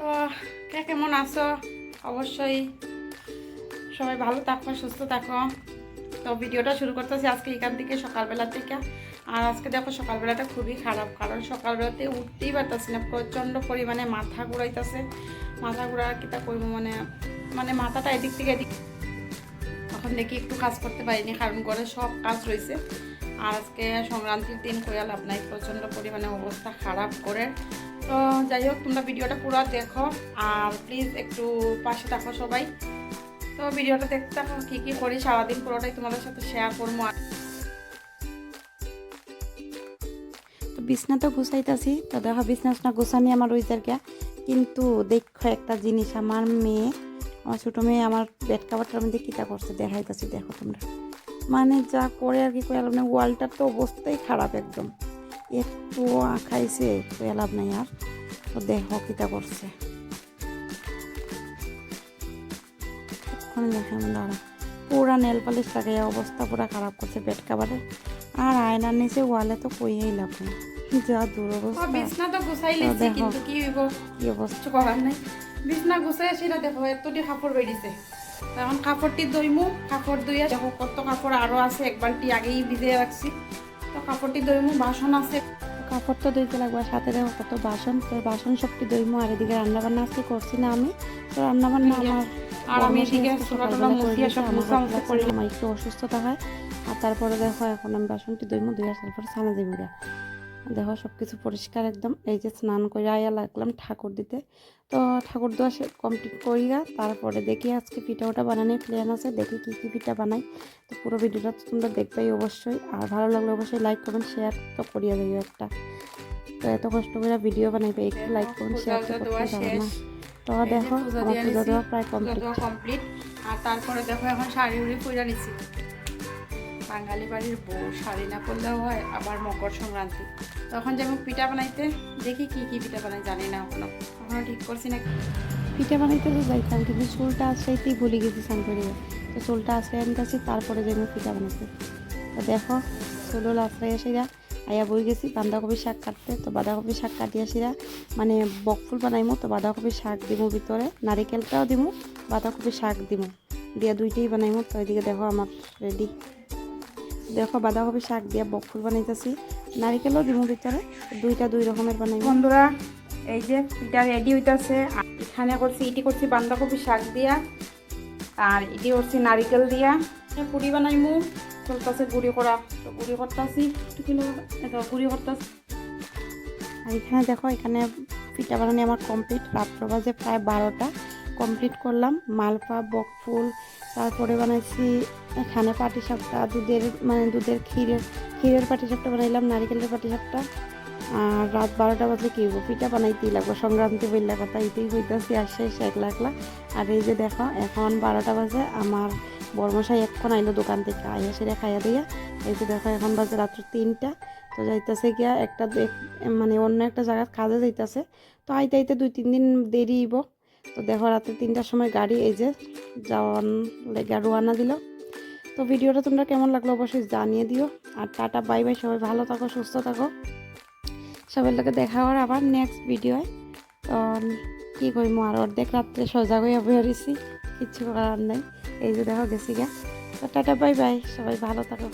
তো, কে কেমন আছো? অবশ্যই সবাই ভালো থাকো, সুস্থ থাকো। তো ভিডিওটা শুরু করতেছি আজকে এখান থেকে সকালবেলা থেকে। আর আজকে দেখো সকালবেলাটা খুবই খারাপ, কারণ সকালবেলাতে উঠতেই পারতেছি না, প্রচণ্ড পরিমাণে মাথা ঘুরাইতেছে। মাথা ঘুরা কিতা করব মানে মানে মাথাটা এদিক থেকে এদিক এখন দেখি একটু কাজ করতে পারিনি, কারণ ঘরে সব কাজ রয়েছে আর আজকে সংক্রান্তির দিন লাভ নাই, প্রচণ্ড পরিমাণে অবস্থা খারাপ করে তো যাই হোক, তোমরা ভিডিওটা পুরো দেখো আর প্লিজ একটু পাশে থাকো সবাই। তো ভিডিওটা দেখতে থাকো, কী কী করি, সারাদিন পুরোটাই তোমাদের সাথে শেয়ার করব আর তো বিছনা তো গুছাইতেছি, তো দেখো বিছনা গুছানি আমার ওই জায়গা কিন্তু দেখো একটা জিনিস, আমার মেয়ে, আমার ছোটো মেয়ে আমার বেড কাভারটার মধ্যে কীটা করছে দেখাইতেছি, দেখো তোমরা। মানে যা করে আর কি করে নাই, ওয়ালটার তো অবস্থাই খারাপ একদম। একটু আঁকাইছে কয়ে লাভ নাই আর। তো দেখো কীটা করছে। দেখে আমি দাঁড়া পুরা নেল পালিশ লাগাইয়া অবস্থা পুরা খারাপ করছে বেড কাভারের আর আয়নার নিচে ওয়ালে তো কইয়াই লাভ নেই। যা ও, দুরবস্থা বিছনা তো। কিন্তু কি হইব? কি অবস্থা। করার নাই। বিছনা গুছাই সেটা দেখো এতটি কাপড় বেরিয়েছে এখন কাপড়টি দইমু কাপড় দইয়া দেখো কত কাপড় আরও আছে এক বালতি আগেই ভিজিয়ে রাখছি। তো কাপড়টি দইমু বাসন আছে। কাপড় তো দইতে লাগবে সাথে দেখো কত বাসন তো বাসন সবটি দইমো আর এদিকে রান্না বান্না আজকে করছি না আমি। তো রান্না বান্না আমার আর আমি এদিকে আমার একটু অসুস্থতা হয়। আর তারপরে দেখো এখন আমি বাসনটি দইমো দুই আসার পর সানা দিই। দেখো সব কিছু পরিষ্কার একদম। এই যে স্নান করে আয়া লাগলাম ঠাকুর দিতে। তো ঠাকুর দেওয়া কমপ্লিট করি তারপরে দেখি আজকে পিঠা ওটা বানানোর প্ল্যান আছে। দেখি কী কী পিঠা বানাই। তো পুরো ভিডিওটা তো তোমরা দেখবেই অবশ্যই। আর ভালো লাগলে অবশ্যই লাইক করবেন শেয়ার তো করিয়া দিও একটা। তো এত কষ্ট করে ভিডিও বানাইবে একটু লাইক করুন শেয়ার তো করতে যাবে না। তো দেখো পূজা দিয়া পূজা দেওয়া প্রায় কমপ্লিট আর তারপরে দেখো এখন শাড়ি উড়ি পরে নিছি। বাঙালি বাড়ির বউ শাড়ি না পরলেও হয়, আবার মকর সংক্রান্তি। তখন যেমন পিঠা বানাইতে, দেখি কি কি পিঠা বানাই জানি না এখনও। এখনও ঠিক করছি না পিঠা বানাইতে তো যাইতাম কিন্তু চুলটা আসাইতেই ভুলে গেছি স্নান তো চুলটা আসে আনতেছি তারপরে যাই পিঠা বানাইতে। তো দেখো, চুল আশ্রয় আসিরা আয়া বই গেছি বাঁধাকপি শাক কাটতে। তো বাঁধাকপি শাক কাটি আসিরা মানে বকফুল বানাইমু, তো বাঁধাকপি শাক দিমু ভিতরে, নারিকেলটাও দিমু বাঁধাকপি শাক দিমু। দিয়া দুইটাই বানাইমু, তো এদিকে দেখো আমার রেডি। দেখো বাঁধাকপি শাক দিয়া বকফুল বানাইতেছি। নারিকেলও দিমু ভিতরে দুইটা দুই রকমের বানাইমু। বন্ধুরা এই যে পিঠা রেডি হইতাছে। এখানে করছি ইটি করছি বাঁধাকপি শাক দিয়া আর ইটি করছি নারিকেল দিয়া। পুরি বানাইমু চলতেছে গুড়ি করা। তো গুড়ি করতেছি এটা গুড়ি করতেছি। আর এখানে দেখো এখানে পিঠা বানানি আমার কমপ্লিট রাত্র বাজে প্রায় বারোটা। কমপ্লিট করলাম মালপা বকফুল তারপরে বানাইছি এখানে পাটিসাপটা, দুধের মানে দুধের ক্ষীরের ক্ষীরের পাটিসাপটা বানাইলাম, নারিকেলের পাটিসাপটা। আর রাত বারোটা বাজলে কি পিঠা বানাইতেই লাগবো, সংক্রান্তি বললা কথা এটাই হইতেছি আসছে এসে একলা একলা আর এই যে দেখো, এখন বারোটা বাজে, আমার বর্মশাই এক্ষণ আইলো দোকান থেকে আইয়া সেটা খাইয়া দিয়া। এই যে দেখো, এখন বাজে রাত্র তিনটা, তো যাইতেছে গিয়া একটা মানে অন্য একটা জায়গায় কাজে যাইতেছে। তো আইতে আইতে দুই তিন দিন দেরি হইব। তো দেখো রাতে তিনটার সময় গাড়ি, এই যে যাওয়ান লেগে রোয়ানা দিল। তো ভিডিওটা তোমরা কেমন লাগল অবশ্যই জানিয়ে দিও। আর টাটা, বাই বাই, সবাই ভালো থাকো, সুস্থ থাকো। সবার লোকে দেখা হওয়ার আবার নেক্সট ভিডিওয় তো কী করব আর অর্ধেক রাত্রে সজাগ হয়ে বেরিয়েছি, কিচ্ছু করার নেই। এই যে দেখো গেছি গা। তো টাটা, বাই বাই, সবাই ভালো থাকো।